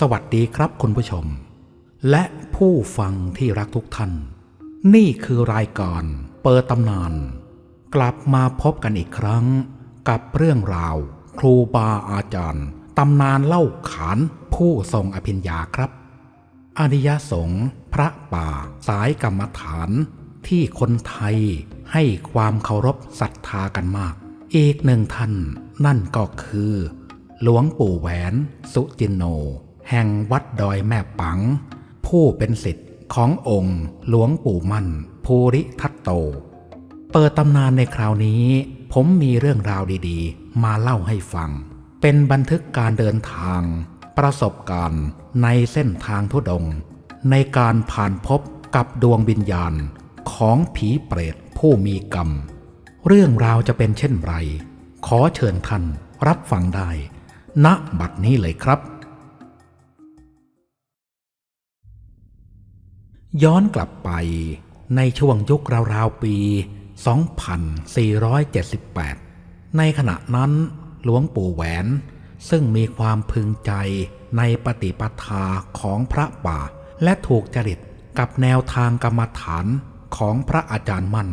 สวัสดีครับคุณผู้ชม และผู้ฟังที่รักทุกท่าน นี่คือรายการเปิดตำนาน กลับมาพบกันอีกครั้ง กับเรื่องราว ครูบาอาจารย์ตำนานเล่าขานผู้ทรงอภิญญาครับ อริยสงฆ์พระป่าสายกรรมฐานที่คนไทยให้ความเคารพศรัทธากันมาก อีกหนึ่งท่านนั่นก็คือ หลวงปู่แหวนสุจินโน แห่งวัดดอยแม่ปัง ผู้เป็นสิทธิ์ขององค์หลวงปู่มั่น ภูริทัตโต เปิดตำนานในคราวนี้ ผมมีเรื่องราวดีๆ มาเล่าให้ฟัง เป็นบันทึกการเดินทาง ประสบการณ์ในเส้นทางทุดง ในการผ่านพบกับดวงวิญญาณของผีเปรตผู้มีกรรม เรื่องราวจะเป็นเช่นไร ขอเชิญท่านรับฟังได้ ณบัดนี้เลยครับ ย้อนกลับไปในช่วงยุคราวๆปี 2478 ในขณะนั้นหลวงปู่แหวน ซึ่งมีความพึงใจในปฏิปทาของพระป่า และถูกจริตกับแนวทางกรรมฐานของพระอาจารย์มั่น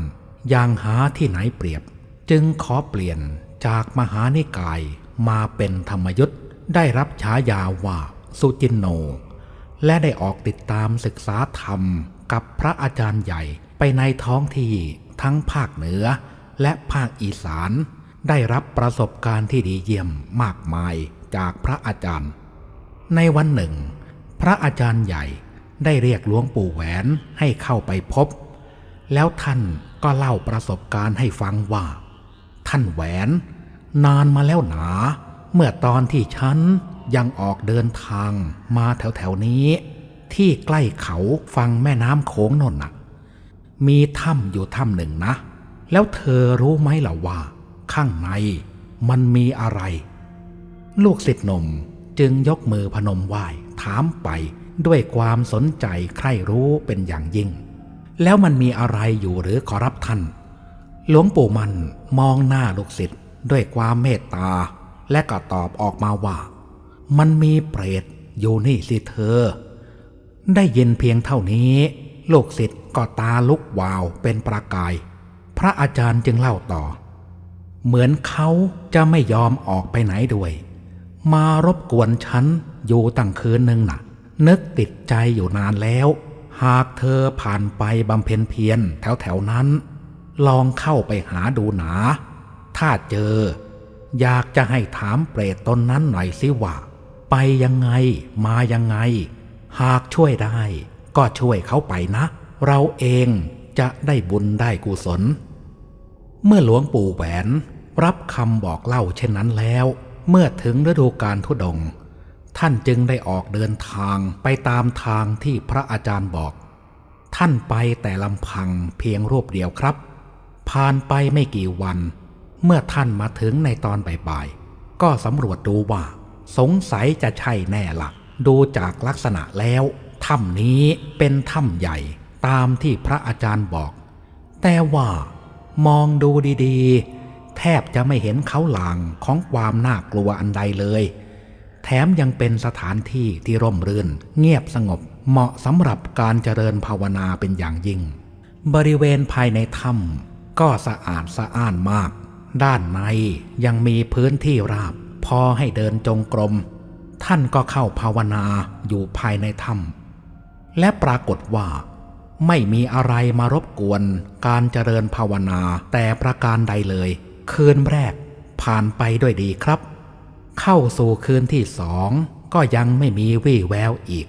อย่างหาที่ไหนเปรียบ จึงขอเปลี่ยนจากมหานิกายมาเป็นธรรมยุทธ์ได้รับฉายาว่าสุจินโน และได้ออกติดตามศึกษาธรรมกับพระอาจารย์ใหญ่ไปในท้องที่ทั้งภาคเหนือและภาคอีสาน ได้รับประสบการณ์ที่ดีเยี่ยมมากมายจากพระอาจารย์ ในวันหนึ่ง พระอาจารย์ใหญ่ได้เรียกหลวงปู่แหวนให้เข้าไปพบ แล้วท่านก็เล่าประสบการณ์ให้ฟังว่า ท่านแหวน นานมาแล้วหนา เมื่อตอนที่ฉันยังออกเดินทางมาแถวๆนี้ ที่ใกล้เขาฟังแม่น้ำโขงนนน่ะมีถ้ำอยู่ถ้ำหนึ่งนะ แล้วเธอรู้ไหมล่ะว่า ข้างในมันมีอะไร ลูกศิษย์หนุ่มจึงยกมือพนมไหว้ถามไปด้วยความสนใจใคร่รู้เป็นอย่างยิ่ง แล้วมันมีอะไรอยู่หรือขอรับท่าน หลวงปู่มันมองหน้าลูกศิษย์ด้วยความเมตตา และก็ตอบออกมาว่า มันมีเปรตอยู่นี่สิเธอ ได้ยินเพียงเท่านี้ลูกศิษย์ก็ตาลุกวาวเป็นประกาย พระอาจารย์จึงเล่าต่อ เหมือนเขาจะไม่ยอมออกไปไหนด้วย มารบกวนฉันอยู่ตั้งคืนหนึ่งน่ะ นึกติดใจอยู่นานแล้ว หากเธอผ่านไปบำเพ็ญเพียรแถวแถวนั้น ลองเข้าไปหาดูหนา ถ้าเจอ อยากจะให้ถามเปรตตนนั้นหน่อยสิว่า ไปยังไง มายังไง หากช่วยได้ ก็ช่วยเขาไปนะ เราเองจะได้บุญได้กุศล เมื่อหลวงปู่แหวน รับคำบอกเล่าเช่นนั้นแล้ว เมื่อถึงฤดูการทุดง ท่านจึงได้ออกเดินทางไปตามทางที่พระอาจารย์บอก ท่านไปแต่ลำพังเพียงรูปเดียวครับ ผ่านไปไม่กี่วัน เมื่อท่านมาถึงในตอนบ่ายๆก็สำรวจดูว่า สงสัยจะใช่แน่หลักดูจากลักษณะแล้วถ้ำนี้เป็นถ้ำใหญ่ตามที่พระอาจารย์บอก แต่ว่ามองดูดีๆ แทบจะไม่เห็นเขาหลางของความน่ากลัวอันใดเลย แถมยังเป็นสถานที่ที่ร่มรื่น เงียบสงบเหมาะสำหรับการเจริญภาวนาเป็นอย่างยิ่ง บริเวณภายในถ้ำก็สะอาดสะอ้านมาก ด้านในยังมีพื้นที่ราบ พอให้เดินจงกรม ท่านก็เข้าภาวนาอยู่ภายในถ้ำและปรากฏว่า ไม่มีอะไรมารบกวนการเจริญภาวนาแต่ประการใดเลย คืนแรกผ่านไปด้วยดีครับ เข้าสู่คืนที่สองก็ยังไม่มีวี่แววอีก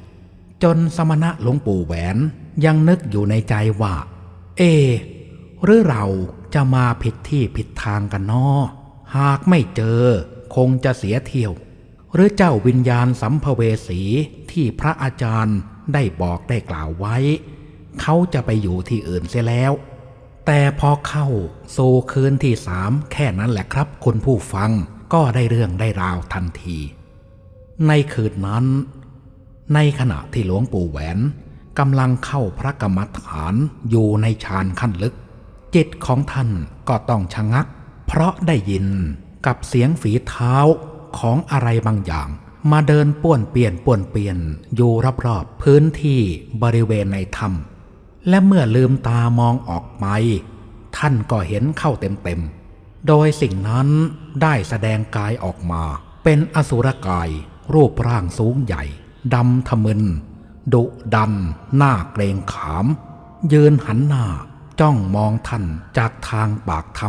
จนสมณะหลวงปู่แหวนยังนึกอยู่ในใจว่า เอหรือเรา จะมาผิดที่ผิดทางกันนอหากไม่เจอคงจะเสียเที่ยว หรือเจ้าวิญญาณสัมภเวสีที่พระอาจารย์ได้บอกได้กล่าวไว้ เขาจะไปอยู่ที่อื่นเสียแล้ว แต่พอเข้าสู่คืนที่สามแค่นั้นแหละครับคุณผู้ฟังก็ได้เรื่องได้ราวทันที ในคืนนั้น ในขณะที่หลวงปู่แหวนกำลังเข้าพระกรรมฐานอยู่ในฌานขั้นลึก จิตของท่านก็ต้องชะงัก เพราะได้ยินกับเสียงฝีเท้าของอะไรบางอย่าง มาเดินป้วนเปลี่ยนป้วนเปลี่ยนอยู่รอบๆพื้นที่บริเวณในถ้ำและเมื่อลืมตามองออกไป ท่านก็เห็นเข้าเต็มๆ โดยสิ่งนั้นได้แสดงกายออกมา เป็นอสุรกาย รูปร่างสูงใหญ่ดำทะมึน ดุดันหน้าเกรงขาม ยืนหันหน้า จ้องมองท่านจากทางปากถ้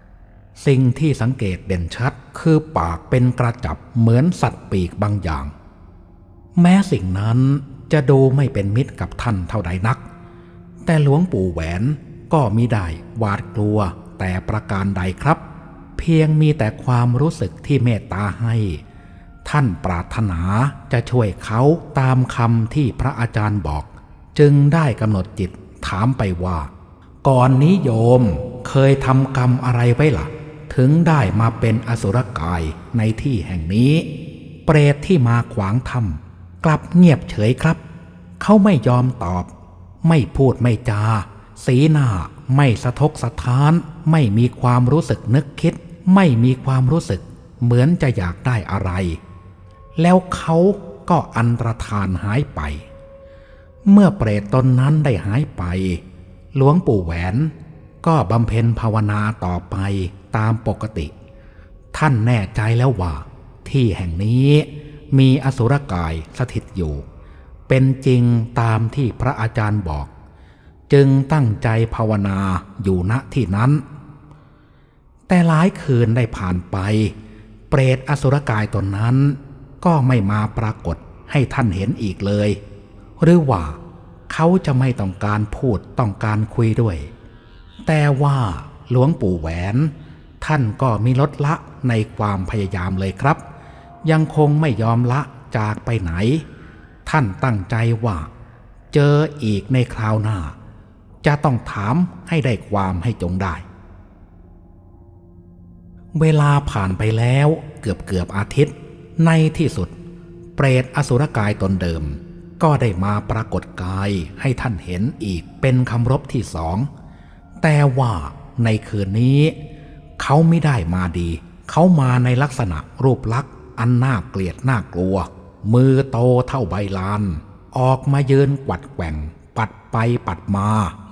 ำสิ่งที่สังเกตเด่นชัดคือปากเป็นกระจับเหมือนสัตว์ปีกบางอย่าง แม้สิ่งนั้นจะดูไม่เป็นมิตรกับท่านเท่าใดนัก แต่หลวงปู่แหวนก็มิได้หวาดกลัวแต่ประการใดครับ เพียงมีแต่ความรู้สึกที่เมตตาให้ ท่านปรารถนาจะช่วยเขาตามคำที่พระอาจารย์บอก จึงได้กำหนดจิตถามไปว่า ก่อนนี้โยมเคยทำกรรมอะไรไว้ล่ะ ถึงได้มาเป็นอสุรกายในที่แห่งนี้ เปรตที่มาขวางถ้ำกลับเงียบเฉยครับ เขาไม่ยอมตอบ ไม่พูดไม่จา สีหน้าไม่สะทกสะท้าน ไม่มีความรู้สึกนึกคิด ไม่มีความรู้สึก เหมือนจะอยากได้อะไร แล้วเขาก็อันตรธานหายไป เมื่อเปรตตนนั้นได้หายไป หลวงปู่แหวน ก็บำเพ็ญภาวนาต่อไปตามปกติ ท่านแน่ใจแล้วว่า ที่แห่งนี้มีอสุรกายสถิตอยู่ เป็นจริงตามที่พระอาจารย์บอก จึงตั้งใจภาวนาอยู่ณที่นั้น แต่หลายคืนได้ผ่านไป เปรตอสุรกายตนนั้น ก็ไม่มาปรากฏให้ท่านเห็นอีกเลย หรือว่า เขาจะไม่ต้องการพูดต้องการคุยด้วย แต่ว่าหลวงปู่แหวน ท่านก็มีลดละในความพยายามเลยครับ ยังคงไม่ยอมละจากไปไหน ท่านตั้งใจว่า เจออีกในคราวหน้า จะต้องถามให้ได้ความให้จงได้ เวลาผ่านไปแล้วเกือบเกือบอาทิตย์ ในที่สุด เปรตอสุรกายตนเดิม ก็ได้มาปรากฏกายให้ท่านเห็นอีกเป็นคำรบที่สอง แต่ว่าในคืนนี้ เขาไม่ได้มาดี เขามาในลักษณะรูปลักษณ์อันน่าเกลียดน่ากลัว มือโตเท่าใบลาน ออกมายืนกวัดแกว่ง ปัดไปปัดมา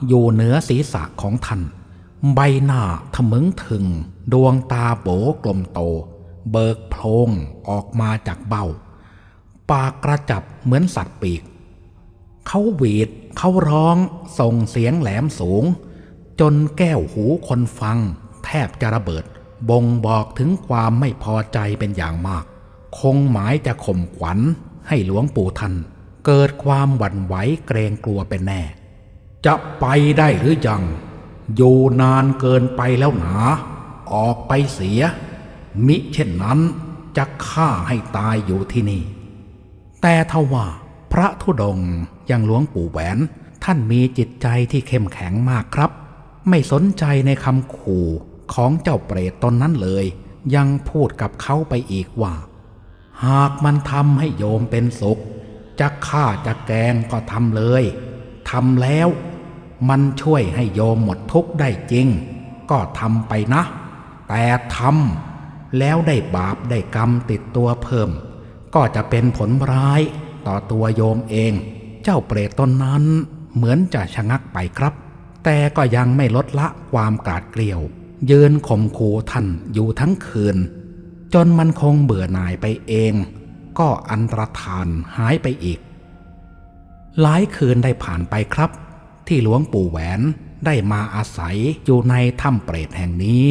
อยู่เหนือศีรษะของท่าน ใบหน้าทะมึงถึง ดวงตาโบกลมโต เบิกโพลงออกมาจากเบ้า ปากกระจับเหมือนสัตว์ปีก เขาหวีดเขาร้องส่งเสียงแหลมสูง จนแก้วหูคนฟัง แทบจะระเบิด บ่งบอกถึงความไม่พอใจเป็นอย่างมาก คงหมายจะข่มขวัญให้หลวงปู่ท่านเกิดความหวั่นไหวเกรงกลัวเป็นแน่ จะไปได้หรือยังอยู่นานเกินไปแล้วหนา ออกไปเสีย มิเช่นนั้นจะฆ่าให้ตายอยู่ที่นี่ แต่ทว่าพระธุดงย่างหลวงปู่แหวน ท่านมีจิตใจที่เข้มแข็งมากครับ ไม่สนใจในคำขู่ของเจ้าเปรตตนนั้นเลย ยังพูดกับเขาไปอีกว่า หากมันทำให้โยมเป็นสุขจะฆ่าจะแกงก็ทำเลยทำแล้ว มันช่วยให้โยมหมดทุกข์ได้จริง ก็ทำไปนะ แต่ทำแล้วได้บาปได้กรรมติดตัวเพิ่ม ก็จะเป็นผลร้ายต่อตัวโยมเอง เจ้าเปรตตนนั้นเหมือนจะชะงักไปครับ แต่ก็ยังไม่ลดละความกราดเกลียว ยืนข่มขู่ท่านอยู่ทั้งคืน จนมันคงเบื่อหน่ายไปเอง ก็อันตรธานหายไปอีก หลายคืนได้ผ่านไปครับ ที่หลวงปู่แหวนได้มาอาศัยอยู่ในถ้ำเปรตแห่งนี้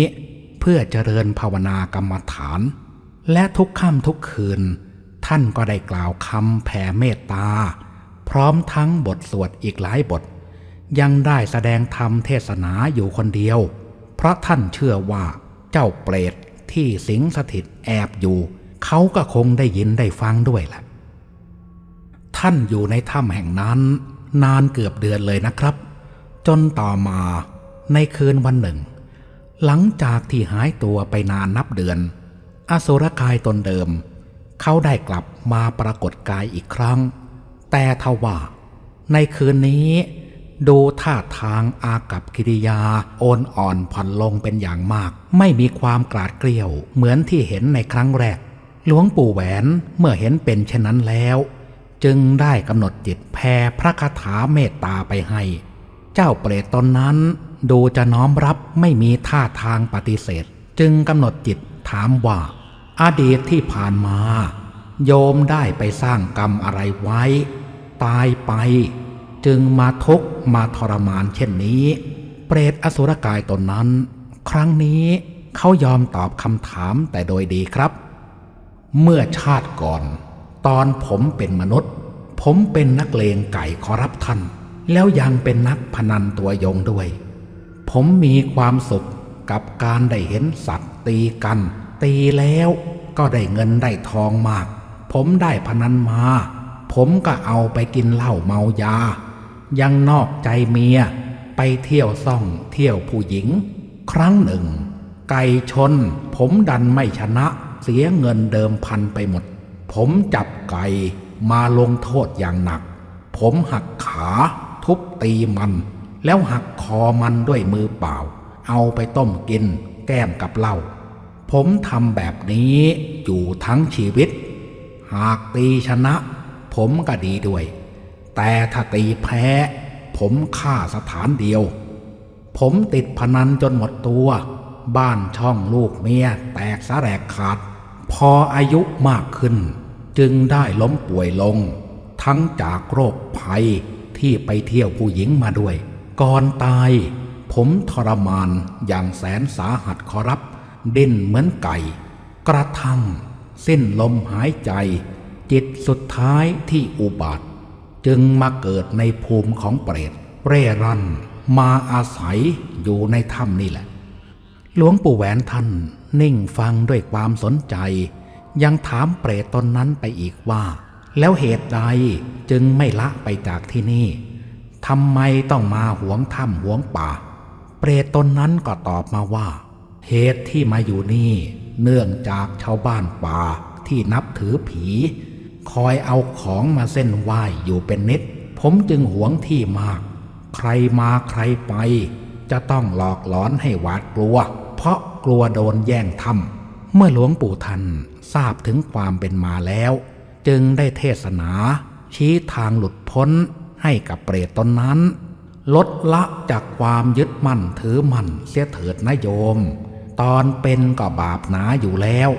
เพื่อเจริญภาวนากรรมฐาน และทุกค่ำทุกคืน ท่านก็ได้กล่าวคำแผ่เมตตา พร้อมทั้งบทสวดอีกหลายบท ยังได้แสดงธรรมเทศนาอยู่คนเดียว เพราะท่านเชื่อว่าเจ้าเปรตที่สิงสถิตแอบอยู่ เขาก็คงได้ยินได้ฟังด้วยแหละ ท่านอยู่ในถ้ำแห่งนั้น นานเกือบเดือนเลยนะครับ จนต่อมาในคืนวันหนึ่ง หลังจากที่หายตัวไปนานนับเดือน อสุรกายตนเดิม เขาได้กลับมาปรากฏกายอีกครั้ง แต่ทว่าในคืนนี้ ดูท่าทางอากับกิริยาโอนอ่อนผ่อนลงเป็นอย่างมาก ไม่มีความกราดเกลียวเหมือนที่เห็นในครั้งแรก หลวงปู่แหวนเมื่อเห็นเป็นเช่นนั้นแล้ว จึงได้กำหนดจิตแผ่พระคาถาเมตตาไปให้ เจ้าเปรตตนนั้น ดูจะน้อมรับไม่มีท่าทางปฏิเสธ จึงกำหนดจิตถามว่า อดีตที่ผ่านมา โยมได้ไปสร้างกรรมอะไรไว้ ตายไป จึงมาทุกมาทรมานเช่นนี้ เปรตอสุรกายตนนั้น ครั้งนี้เขายอมตอบคำถามแต่โดยดีครับ เมื่อชาติก่อน ตอนผมเป็นมนุษย์ ผมเป็นนักเลงไก่ขอรับท่าน แล้วยังเป็นนักพนันตัวยงด้วย ผมมีความสุขกับการได้เห็นสัตว์ตีกัน ตีแล้วก็ได้เงินได้ทองมาก ผมได้พนันมา ผมก็เอาไปกินเหล้าเมายา ยังนอกใจเมีย ไปเที่ยวซ่องเที่ยวผู้หญิง ครั้งหนึ่ง ไก่ชน ผมดันไม่ชนะ เสียเงินเดิมพันไปหมด ผมจับไก่มาลงโทษอย่างหนัก ผมหักขา ทุบตีมัน แล้วหักคอมันด้วยมือเปล่า เอาไปต้มกิน แก้มกับเหล้า ผมทำแบบนี้อยู่ทั้งชีวิต หากตีชนะ ผมก็ดีด้วย แต่ถ้าตีแพ้ ผมฆ่าสถานเดียว ผมติดพนันจนหมดตัว บ้านช่องลูกเมียแตกสะแรกขาด พออายุมากขึ้น จึงได้ล้มป่วยลง ทั้งจากโรคภัยที่ไปเที่ยวผู้หญิงมาด้วย ก่อนตาย ผมทรมานอย่างแสนสาหัสขอรับ ดิ้นเหมือนไก่ กระทั่งสิ้นลมหายใจ จิตสุดท้ายที่อุบัติ จึงมาเกิดในภูมิของเปรตเร่ร่อนมาอาศัยอยู่ในถ้ำนี่แหละ หลวงปู่แหวนท่านนิ่งฟังด้วยความสนใจ ยังถามเปรตตนนั้นไปอีกว่า แล้วเหตุใดจึงไม่ละไปจากที่นี่ทำไมต้องมาหวงถ้ำหวงป่า เปรตตนนั้นก็ตอบมาว่า เหตุที่มาอยู่นี่ เนื่องจากชาวบ้านป่าที่นับถือผี คอยเอาของมาเส้นไหว้อยู่เป็นนิด ผมจึงหวงที่มาก ใครมาใครไป จะต้องหลอกหลอนให้หวาดกลัว เพราะกลัวโดนแย่งทำเมื่อหลวงปู่ทันทราบถึงความเป็นมาแล้ว จึงได้เทศนา ชี้ทางหลุดพ้นให้กับเปรตตนนั้น ลดละจากความยึดมั่นถือมั่นเสียเถิดนะโยม ตอนเป็นก็บาปหนาอยู่แล้ว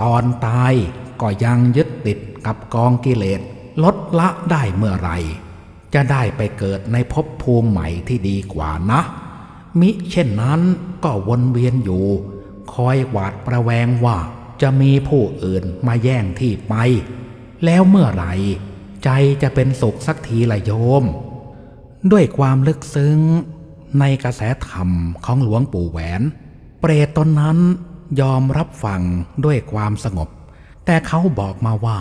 ตอนตายก็ยังยึดติดกับกองกิเลสลดละได้เมื่อไร จะได้ไปเกิดในภพภูมิใหม่ที่ดีกว่านะ มิเช่นนั้นก็วนเวียนอยู่ คอยหวาดประแวงว่าจะมีผู้อื่นมาแย่งที่ไป แล้วเมื่อไหร่ใจจะเป็นสุขสักทีละโยม ด้วยความลึกซึ้งในกระแสธรรมของหลวงปู่แหวน เปรตตนนั้นยอมรับฟังด้วยความสงบ แต่เขาบอกมาว่า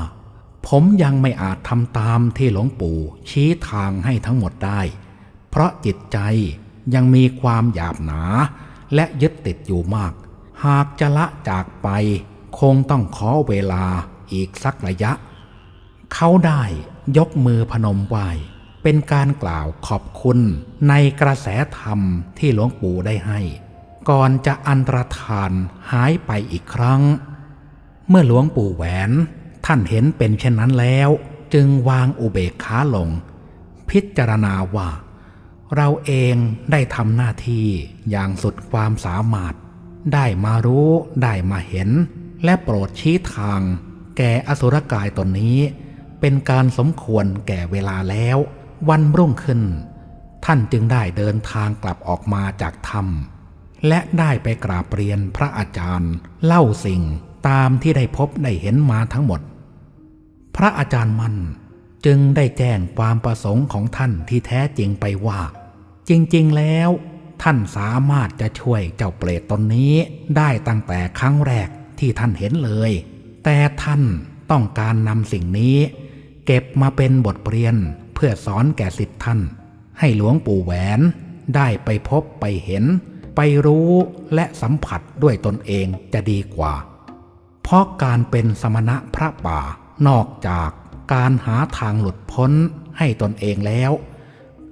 ผมยังไม่อาจทำตามที่หลวงปู่ชี้ทางให้ทั้งหมดได้ เพราะจิตใจยังมีความหยาบหนา และยึดติดอยู่มาก หากจะละจากไปคงต้องขอเวลาอีกสักระยะ เขาได้ยกมือพนมไหวเป็นการกล่าวขอบคุณในกระแสธรรมที่หลวงปู่ได้ให้ ก่อนจะอันตรธานหายไปอีกครั้ง เมื่อหลวงปู่แหวนท่านเห็นเป็นเช่นนั้นแล้ว จึงวางอุเบกขาลง พิจารณาว่า เราเองได้ทำหน้าที่อย่างสุดความสามารถ ได้มารู้ได้มาเห็น และโปรดชี้ทาง แก่อสุรกายตนนี้ เป็นการสมควรแก่เวลาแล้ว วันรุ่งขึ้น ท่านจึงได้เดินทางกลับออกมาจากถ้ำ และได้ไปกราบเรียนพระอาจารย์ เล่าสิ่งตามที่ได้พบได้เห็นมาทั้งหมด พระอาจารย์มันจึงได้แจ้งความประสงค์ของท่านที่แท้จริงไปว่า จริงๆแล้วท่านสามารถจะช่วยเจ้าเปรตตนนี้ได้ตั้งแต่ครั้งแรกที่ท่านเห็นเลย แต่ท่านต้องการนำสิ่งนี้ เก็บมาเป็นบทเรียนเพื่อสอนแก่สิทธิ์ท่าน ให้หลวงปู่แหวนได้ไปพบไปเห็น ไปรู้และสัมผัสด้วยตนเองจะดีกว่า เพราะการเป็นสมณะพระป่านอกจากการหาทางหลุดพ้นให้ตนเองแล้ว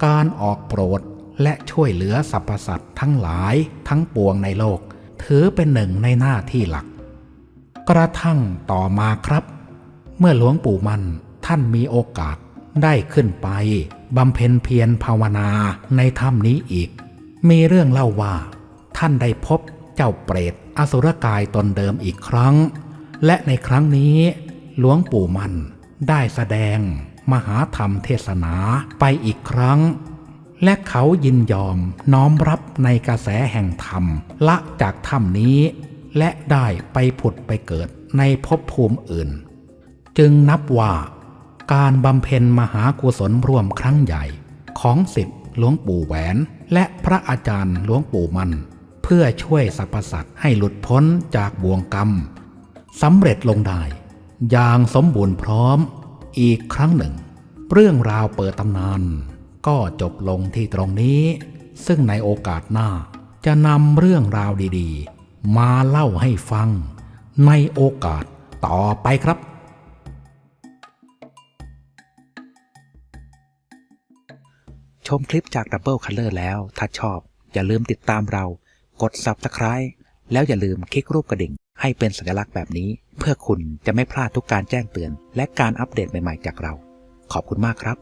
การออกโปรดและช่วยเหลือสรรพสัตว์ทั้งหลายทั้งปวงในโลก ถือเป็นหนึ่งในหน้าที่หลัก กระทั่งต่อมาครับ เมื่อหลวงปู่มันท่านมีโอกาสได้ขึ้นไปบำเพ็ญเพียรภาวนาในถ้ำนี้อีก มีเรื่องเล่าว่า ท่านได้พบเจ้าเปรตอสุรกายตนเดิมอีกครั้ง และในครั้งนี้หลวงปู่มันได้แสดงมหาธรรมเทศนาไปอีกครั้ง และเขายินยอมน้อมรับในกระแสแห่งธรรมละจากถ้ำนี้ และได้ไปผุดไปเกิดในภพภูมิอื่น จึงนับว่าการบำเพ็ญมหากุศลร่วมครั้งใหญ่ของสิทธิหลวงปู่แหวน และพระอาจารย์หลวงปู่มัน เพื่อช่วยสรรพสัตว์ให้หลุดพ้นจากบ่วงกรรมสำเร็จลงได้อย่างสมบูรณ์พร้อมอีกครั้งหนึ่ง เรื่องราวเปิดตำนาน ก็จบลงที่ตรงนี้ ซึ่งในโอกาสหน้าจะนำเรื่องราวดีๆ มาเล่าให้ฟัง ในโอกาสต่อไปครับชมคลิปจาก Double Color แล้ว ถ้าชอบ อย่าลืมติดตามเรา กด Subscribe แล้วอย่าลืมคลิกรูปกระดิ่ง ให้เป็นสัญลักษณ์แบบนี้ เพื่อคุณจะไม่พลาดทุกการแจ้งเตือน และการอัปเดตใหม่ๆจากเรา ขอบคุณมากครับ